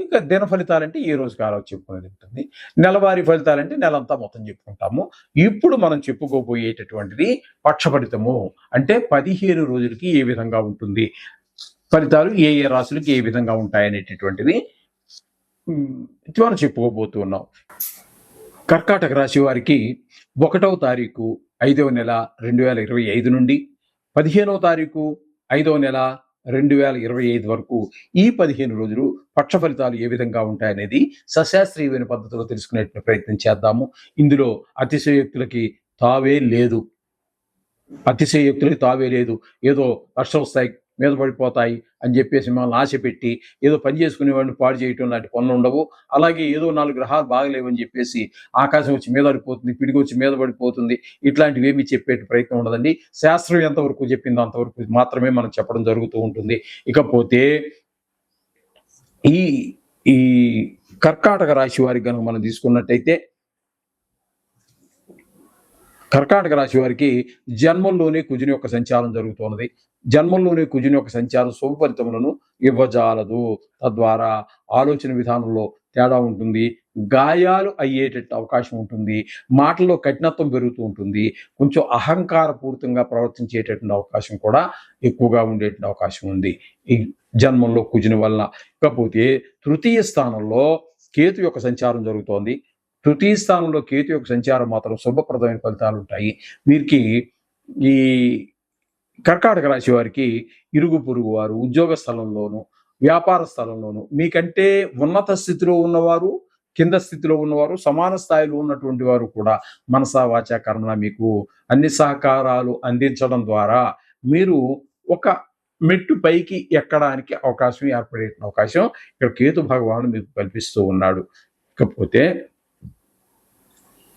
ఇంకా దిన ఫలితాలంటే ఏ రోజు కాలం చెప్పుకునేది ఉంటుంది. నెలవారీ ఫలితాలంటే నెలంతా మొత్తం చెప్పుకుంటాము. ఇప్పుడు మనం చెప్పుకోబోయేటటువంటిది పక్షఫలితము అంటే పదిహేను రోజులకి ఏ విధంగా ఉంటుంది? ఫలితాలు ఏ ఏ రాశులకి ఏ విధంగా ఉంటాయనేటటువంటిది మనం ఇది మనం చెప్పుకోబోతున్నాం కర్కాటక రాశి వారికి ఒకటవ తారీఖు ఐదవ నెల రెండు వేల ఇరవై ఐదు నుండి పదిహేనవ తారీఖు ఐదవ నెల రెండు వేల ఇరవై ఐదు వరకు ఈ పదిహేను రోజులు పక్ష ఫలితాలు ఏ విధంగా ఉంటాయనేది సశాస్త్రీయమైన పద్ధతిలో తెలుసుకునే ప్రయత్నం చేద్దాము. ఇందులో అతిశయోక్తులకి తావే లేదు. అతిశయోక్తులకి తావే లేదు. ఏదో వర్షం మీద పడిపోతాయి అని చెప్పేసి మనల్ని ఆశ పెట్టి ఏదో పని చేసుకునే వాడిని పాడు చేయటం లాంటి పనులు ఉండవు. అలాగే ఏదో నాలుగు గ్రహాలు బాగలేవని చెప్పేసి ఆకాశం వచ్చి మీద పడిపోతుంది పిడికి వచ్చి మీద పడిపోతుంది. ఇట్లాంటివి ఏమి చెప్పే ప్రయత్నం ఉండదండి. శాస్త్రం ఎంతవరకు చెప్పిందో అంతవరకు మాత్రమే మనం చెప్పడం జరుగుతూ ఉంటుంది. ఇకపోతే ఈ ఈ కర్కాటక రాశి వారికి కనుక మనం తీసుకున్నట్టయితే కర్కాటక రాశి వారికి జన్మంలోనే కుజుని యొక్క సంచారం జరుగుతున్నది జన్మంలోనే కుజుని యొక్క సంచారం శుభ ఫలితములను ఇవ్వజాలదు. తద్వారా ఆలోచన విధానంలో తేడా ఉంటుంది. గాయాలు అయ్యేటట్టు అవకాశం ఉంటుంది. మాటల్లో కఠినత్వం పెరుగుతూ ఉంటుంది. కొంచెం అహంకారపూరితంగా ప్రవర్తించేటటువంటి అవకాశం కూడా ఎక్కువగా ఉండేటువంటి అవకాశం ఉంది. ఈ జన్మంలో కుజుని వలన. ఇకపోతే తృతీయ స్థానంలో కేతు యొక్క సంచారం జరుగుతోంది. తృతీయ స్థానంలో కేతు యొక్క సంచారం మాత్రం శుభప్రదమైన ఫలితాలు ఉంటాయి. వీరికి ఈ కర్కాటక రాశి వారికి ఇరుగు పొరుగు వారు ఉద్యోగ స్థలంలోను వ్యాపార స్థలంలోను మీకంటే ఉన్నత స్థితిలో ఉన్నవారు కింద స్థితిలో ఉన్నవారు సమాన స్థాయిలో ఉన్నటువంటి వారు కూడా మనసా వాచా కర్మల మీకు అన్ని సహకారాలు అందించడం ద్వారా మీరు ఒక మెట్టు పైకి ఎక్కడానికి అవకాశం ఏర్పడే అవకాశం ఇక్కడ కేతు భగవానుడు మీకు కల్పిస్తూ ఉన్నాడు. ఇకపోతే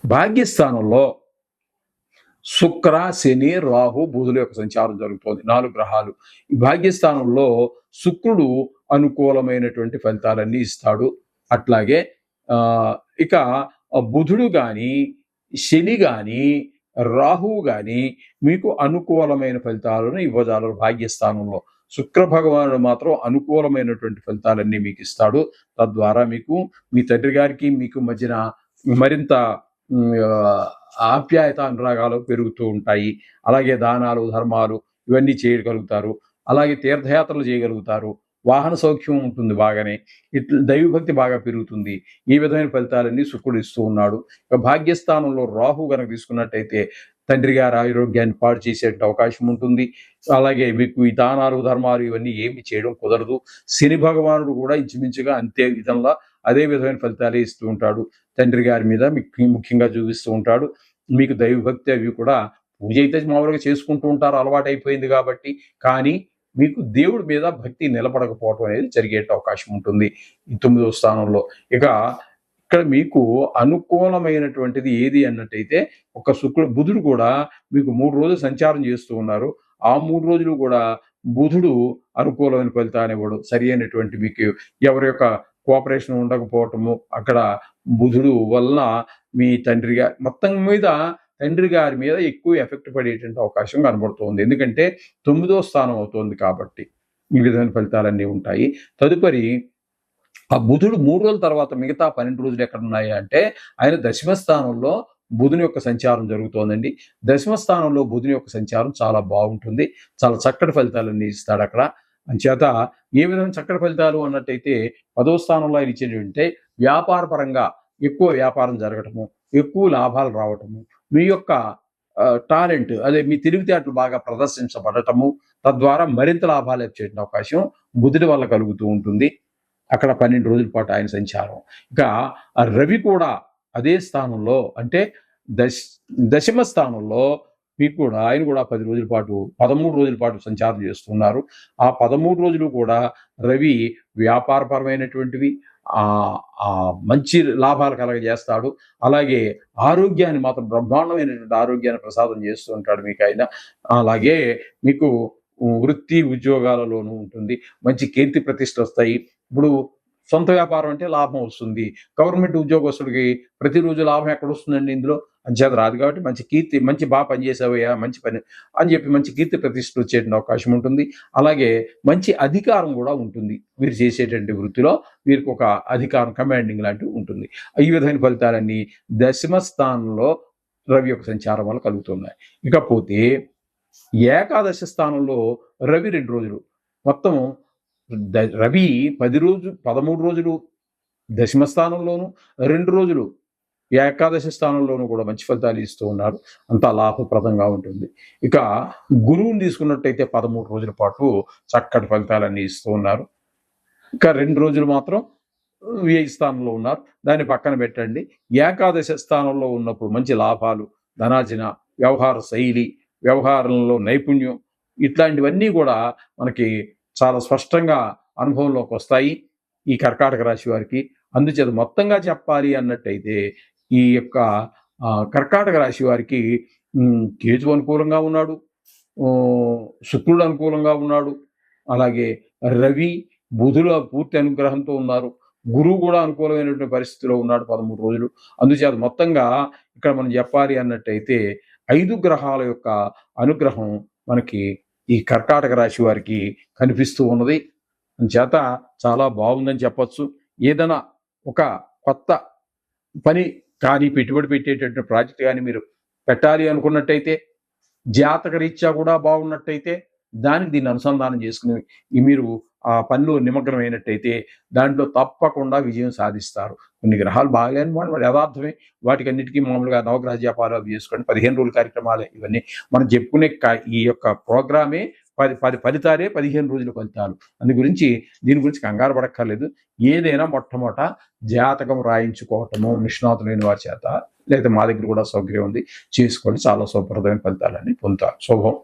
భాగ్యస్థానంలో శుక్ర శని రాహు బుధుల యొక్క సంచారం జరుగుతోంది. నాలుగు గ్రహాలు. ఈ భాగ్యస్థానంలో శుక్రుడు అనుకూలమైనటువంటి ఫలితాలన్నీ ఇస్తాడు. అట్లాగే ఇక బుధుడు కానీ శని కానీ రాహువు కానీ మీకు అనుకూలమైన ఫలితాలను ఇవ్వజాలరు భాగ్యస్థానంలో. శుక్ర భగవానుడు మాత్రం అనుకూలమైనటువంటి ఫలితాలన్నీ మీకు ఇస్తాడు. తద్వారా మీకు మీ తండ్రి గారికి మీకు మధ్యన మరింత ఆప్యాయత అనురాగాలు పెరుగుతూ ఉంటాయి. అలాగే దానాలు ధర్మాలు ఇవన్నీ చేయగలుగుతారు. అలాగే తీర్థయాత్రలు చేయగలుగుతారు. వాహన సౌఖ్యం ఉంటుంది బాగానే. ఇట్లా దైవభక్తి బాగా పెరుగుతుంది. ఈ విధమైన ఫలితాలన్నీ శుక్రుడు ఇస్తూ ఉన్నాడు. భాగ్యస్థానంలో రాహు కనుక తీసుకున్నట్టయితే తండ్రి గారి ఆరోగ్యాన్ని పాడు చేసే అవకాశం ఉంటుంది. అలాగే మీకు ఈ దానాలు ధర్మాలు ఇవన్నీ ఏమి చేయడం కుదరదు. శని భగవానుడు కూడా ఇంచుమించుగా అంతే విధంగా అదే విధమైన ఫలితాలే ఇస్తూ ఉంటాడు. తండ్రి గారి మీద మీకు ముఖ్యంగా చూపిస్తూ ఉంటాడు. మీకు దైవభక్తి అవి కూడా పూజ అయితే మామూలుగా చేసుకుంటూ ఉంటారు. అలవాటు అయిపోయింది కాబట్టి. కానీ మీకు దేవుడి మీద భక్తి నిలబడకపోవటం అనేది జరిగే అవకాశం ఉంటుంది. తొమ్మిదో స్థానంలో. ఇక ఇక్కడ మీకు అనుకూలమైనటువంటిది ఏది అన్నట్టయితే ఒక శుక్రుడు బుధుడు కూడా మీకు మూడు రోజులు సంచారం చేస్తూ ఉన్నారు. ఆ మూడు రోజులు కూడా బుధుడు అనుకూలమైన ఫలితాన్ని ఇవ్వడు. సరి అయినటువంటి మీకు ఎవరి యొక్క కోఆపరేషన్ ఉండకపోవటము అక్కడ బుధుడు వలన మీ తండ్రి గారి మొత్తం మీద తండ్రి గారి మీద ఎక్కువ ఎఫెక్ట్ పడేటువంటి అవకాశం కనబడుతుంది. ఎందుకంటే తొమ్మిదో స్థానం అవుతుంది కాబట్టి ఈ విధమైన ఫలితాలన్నీ ఉంటాయి. తదుపరి ఆ బుధుడు మూడు రోజుల తర్వాత మిగతా పన్నెండు రోజులు ఎక్కడ ఉన్నాయి అంటే ఆయన దశమ స్థానంలో బుధుని యొక్క సంచారం జరుగుతోందండి. దశమ స్థానంలో బుధుని యొక్క సంచారం చాలా బాగుంటుంది. చాలా చక్కటి ఫలితాలన్నీ ఇస్తాడు అక్కడ. అంచేత ఏ విధమైన చక్కటి ఫలితాలు అన్నట్టయితే పదవ స్థానంలో ఆయన ఇచ్చినటువంటి వ్యాపార పరంగా ఎక్కువ వ్యాపారం జరగటము ఎక్కువ లాభాలు రావటము మీ యొక్క టాలెంట్ అదే మీ తెలివితేటలు బాగా ప్రదర్శించబడటము తద్వారా మరింత లాభాలు వచ్చే అవకాశం బుధుడి వల్ల కలుగుతూ ఉంటుంది. అక్కడ పన్నెండు రోజుల పాటు ఆయన సంచారం. ఇక రవి కూడా అదే స్థానంలో అంటే దశ దశమ స్థానంలో మీకు కూడా ఆయన కూడా పది రోజుల పాటు పదమూడు రోజుల పాటు సంచారం చేస్తున్నారు. ఆ పదమూడు రోజులు కూడా రవి వ్యాపారపరమైనటువంటివి మంచి లాభాలు కలగజేస్తాడు. అలాగే ఆరోగ్యాన్ని మాత్రం బ్రహ్మాండమైనటువంటి ఆరోగ్యాన్ని ప్రసాదం చేస్తూ ఉంటాడు మీకు ఆయన. అలాగే మీకు వృత్తి ఉద్యోగాలలోనూ ఉంటుంది. మంచి కీర్తి ప్రతిష్ట వస్తాయి. ఇప్పుడు సొంత వ్యాపారం అంటే లాభం వస్తుంది. గవర్నమెంట్ ఉద్యోగస్తుడికి ప్రతిరోజు లాభం ఎక్కడ వస్తుందండి ఇందులో? అంచేత రాదు కాబట్టి మంచి కీర్తి మంచి బాగా పనిచేసావయ్యా మంచి పని అని చెప్పి మంచి కీర్తి ప్రతిష్ట వచ్చేటువంటి అవకాశం ఉంటుంది. అలాగే మంచి అధికారం కూడా ఉంటుంది. మీరు చేసేటువంటి వృత్తిలో వీరికి ఒక అధికారం కమాండింగ్ లాంటివి ఉంటుంది. ఈ విధమైన ఫలితాలన్నీ దశమ స్థానంలో రవి యొక్క సంచారం వల్ల కలుగుతున్నాయి. ఇకపోతే ఏకాదశ స్థానంలో రవి రెండు రోజులు. మొత్తం ద- రవి పది రోజు పదమూడు రోజులు దశమ స్థానంలోను రెండు రోజులు ఏకాదశి స్థానంలోనూ కూడా మంచి ఫలితాలు ఇస్తూ ఉన్నారు. అంతా లాభప్రదంగా ఉంటుంది. ఇక గురువుని తీసుకున్నట్టయితే పదమూడు రోజుల పాటు చక్కటి ఫలితాలన్నీ ఇస్తూ ఉన్నారు. ఇక రెండు రోజులు మాత్రం వ్యయ స్థానంలో ఉన్నారు? దాన్ని పక్కన పెట్టండి. ఏకాదశ స్థానంలో ఉన్నప్పుడు మంచి లాభాలు ధనార్జన వ్యవహార శైలి వ్యవహారంలో నైపుణ్యం ఇట్లాంటివన్నీ కూడా మనకి చాలా స్పష్టంగా అనుభవంలోకి వస్తాయి ఈ కర్కాటక రాశి వారికి. అందుచేత మొత్తంగా చెప్పాలి అన్నట్టయితే ఈ యొక్క కర్కాటక రాశి వారికి కేతు అనుకూలంగా ఉన్నాడు. శుక్రుడు అనుకూలంగా ఉన్నాడు. అలాగే రవి బుధుల పూర్తి అనుగ్రహంతో ఉన్నారు. గురువు కూడా అనుకూలమైనటువంటి పరిస్థితిలో ఉన్నాడు పదమూడు రోజులు. అందుచేత మొత్తంగా ఇక్కడ మనం చెప్పాలి అన్నట్టయితే ఐదు గ్రహాల యొక్క అనుగ్రహం మనకి ఈ కర్కాటక రాశి వారికి కనిపిస్తూ ఉన్నది. చేత చాలా బాగుందని చెప్పచ్చు. ఏదైనా ఒక కొత్త పని కానీ పెట్టుబడి పెట్టేటటువంటి ప్రాజెక్ట్ కానీ మీరు పెట్టాలి అనుకున్నట్టయితే జాతక రీత్యా కూడా బాగున్నట్టయితే దానికి దీన్ని అనుసంధానం చేసుకుని మీరు ఆ పనిలో నిమగ్నమైనట్టయితే దాంట్లో తప్పకుండా విజయం సాధిస్తారు. కొన్ని గ్రహాలు బాగాలేని వాళ్ళు యథార్థమే. వాటికి అన్నిటికీ మామూలుగా నవగ్రహ జపాలు అవి చేసుకోండి. పదిహేను రోజుల కార్యక్రమాలు ఇవన్నీ. మనం చెప్పుకునే ఈ యొక్క ప్రోగ్రామే పది పది ఫలితాలే పదిహేను రోజుల ఫలితాలు. అందు గురించి దీని గురించి కంగారు పడక్కర్లేదు. ఏదైనా మొట్టమొదట జాతకం రాయించుకోవటము నిష్ణాతులైన వారి చేత లేదా మా దగ్గర కూడా సౌకర్యం ఉంది. చేసుకోండి. చాలా శుభప్రదమైన ఫలితాలని పొందుతారు. శుభం.